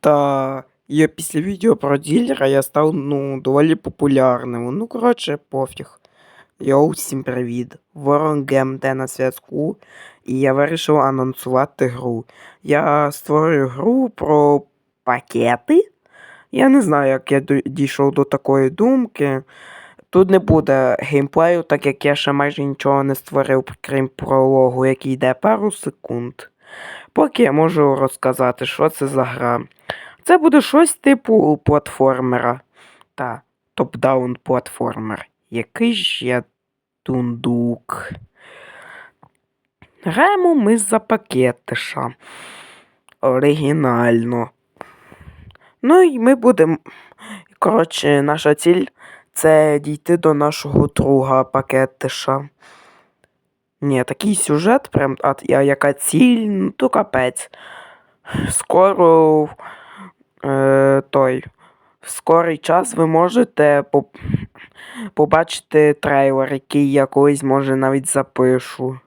Та і після відео про ділера я став ну, доволі популярним. Ну, коротше, пофіг. Йоу, всім привіт. Ворон ГМТ на зв'язку, і я вирішив анонсувати гру. Я створюю гру про пакети. Я не знаю, як я дійшов до такої думки. Тут не буде геймплею, так як я ще майже нічого не створив, крім прологу, який йде пару секунд. Поки я можу розказати, що це за гра. Це буде щось типу платформера. Та, топ-даун платформер. Який ж я тундук. Граємо ми за пакетиша. Оригінально. Ну і ми будемо. Коротше, наша ціль це дійти до нашого друга пакетиша. Ні, такий сюжет, прям, а, яка ціль, ну то капець. Скоро е, той. В скорий час ви можете побачити трейлер, який я колись може навіть запишу.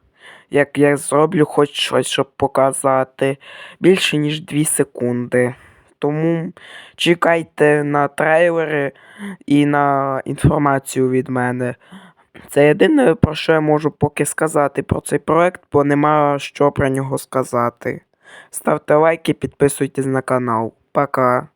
Як я зроблю хоч щось, щоб показати. Більше ніж 2 секунди. Тому чекайте на трейлери і на інформацію від мене. Це єдине, про що я можу поки сказати про цей проект, бо нема що про нього сказати. Ставте лайки, підписуйтесь на канал. Пока.